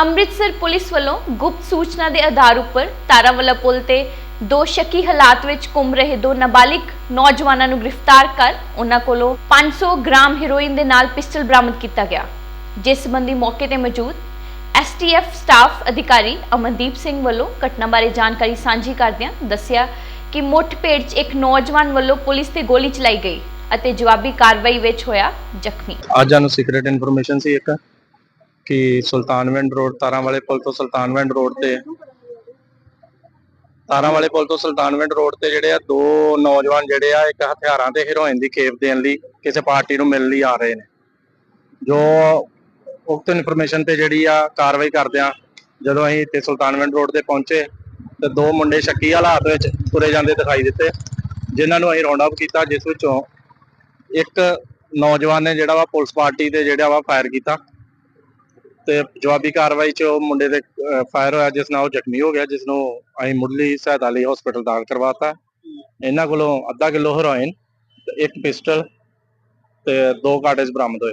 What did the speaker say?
Amritsar police ਵੱਲੋਂ ਗੁਪਤ ਸੂਚਨਾ ਦੇ ਆਧਾਰ ਉੱਪਰ ਤਾਰਾਵਾਲਾ ਪੁਲ ਤੇ ਦੋ ਸ਼ੱਕੀ ਹਾਲਾਤ ਵਿੱਚ ਘੁੰਮ ਰਹੇ ਦੋ ਨਾਬਾਲਿਗ ਨੌਜਵਾਨਾਂ ਨੂੰ ਗ੍ਰਿਫਤਾਰ ਕਰ ਉਹਨਾਂ ਕੋਲੋਂ 500 ਗ੍ਰਾਮ ਹੈਰੋਇਨ ਦੇ ਨਾਲ ਪਿਸਟਲ ਬਰਾਮਦ ਕੀਤਾ ਗਿਆ। ਜਿਸ ਸੰਬੰਧੀ ਮੌਕੇ ਤੇ ਮੌਜੂਦ ਐਸਟੀਐਫ ਸਟਾਫ ਅਧਿਕਾਰੀ ਅਮਨਦੀਪ ਸਿੰਘ ਵੱਲੋਂ ਘਟਨਾ ਬਾਰੇ ਜਾਣਕਾਰੀ ਸਾਂਝੀ ਕਰਦਿਆਂ ਦੱਸਿਆ ਕਿ ਮੁੱਠਭੇੜ 'ਚ ਇੱਕ ਨੌਜਵਾਨ ਵੱਲੋਂ ਪੁਲਿਸ ਤੇ ਗੋਲੀ ਚਲਾਈ ਗਈ ਅਤੇ ਜਵਾਬੀ ਕਾਰਵਾਈ ਵਿੱਚ ਹੋਇਆ ਜ਼ਖਮੀ। ਅੱਜ ਸਾਨੂੰ ਸੀਕ੍ਰੀਟ ਇਨਫੋਰਮੇਸ਼ਨ ਸੀ ਇੱਕ। ਕਿ ਸੁਲਤਾਨਵਿੰਡ ਰੋਡ ਤਾਰਾਂ ਵਾਲੇ ਪੁਲ ਤੋਂ ਸੁਲਤਾਨਵਿੰਡ ਰੋਡ ਤੇ। ਤਾਰਾਂ ਵਾਲੇ ਪੁਲ ਤੋਂ ਸੁਲਤਾਨਵਿੰਡ ਰੋਡ ਤੇ ਜਿਹੜੇ ਆ, ਦੋ ਨੌਜਵਾਨ ਜਿਹੜੇ ਆ, ਇੱਕ ਹਥਿਆਰਾਂ ਤੇ ਹੀਰੋਇਨ ਦੀ ਖੇਪ ਦੇਣ ਲਈ ਕਿਸੇ ਪਾਰਟੀ ਨੂੰ ਮਿਲਣ ਲਈ ਆ ਰਹੇ ਨੇ। ਜੋ ਉਕਤ ਇਨਫੋਰਮੇਸ਼ਨ ਤੇ ਜਿਹੜੀ ਆ ਕਾਰਵਾਈ ਕਰਦਿਆਂ ਜਦੋਂ ਅਸੀਂ ਇੱਥੇ ਸੁਲਤਾਨਵਿੰਡ ਰੋਡ ਤੇ ਪਹੁੰਚੇ, ਤੇ ਦੋ ਮੁੰਡੇ ਸ਼ੱਕੀ ਹਾਲਾਤ ਵਿੱਚ ਤੁਰੇ ਜਾਂਦੇ ਦਿਖਾਈ ਦਿੱਤੇ, ਜਿਨ੍ਹਾਂ ਨੂੰ ਅਸੀਂ ਰਾਉਂਡ ਅਪ ਕੀਤਾ, ਜਿਸ ਵਿੱਚੋਂ ਇੱਕ ਨੌਜਵਾਨ ਨੇ ਜਿਹੜਾ ਵਾ ਪੁਲਿਸ ਪਾਰਟੀ ਤੇ ਜਿਹੜਾ ਵਾ ਫਾਇਰ ਕੀਤਾ। ਤੇ ਜਵਾਬੀ ਕਾਰਵਾਈ ਚ ਉਹ ਮੁੰਡੇ ਦੇ ਫਾਇਰ ਹੋਇਆ, ਜਿਸ ਨਾਲ ਉਹ ਜ਼ਖਮੀ ਹੋ ਗਿਆ, ਜਿਸ ਨੂੰ ਅਸੀਂ ਮੁੱਢਲੀ ਸਹਾਇਤਾ ਲਈ ਹਸਪੀਟਲ ਦਾਖਲ ਕਰਵਾਤਾ। ਇਹਨਾਂ ਕੋਲੋਂ ਅੱਧਾ ਕਿਲੋ ਹੈਰੋਇਨ ਇੱਕ ਪਿਸਟਲ ਤੇ ਦੋ ਕਾਰਟੇਜ ਬਰਾਮਦ ਹੋਏ।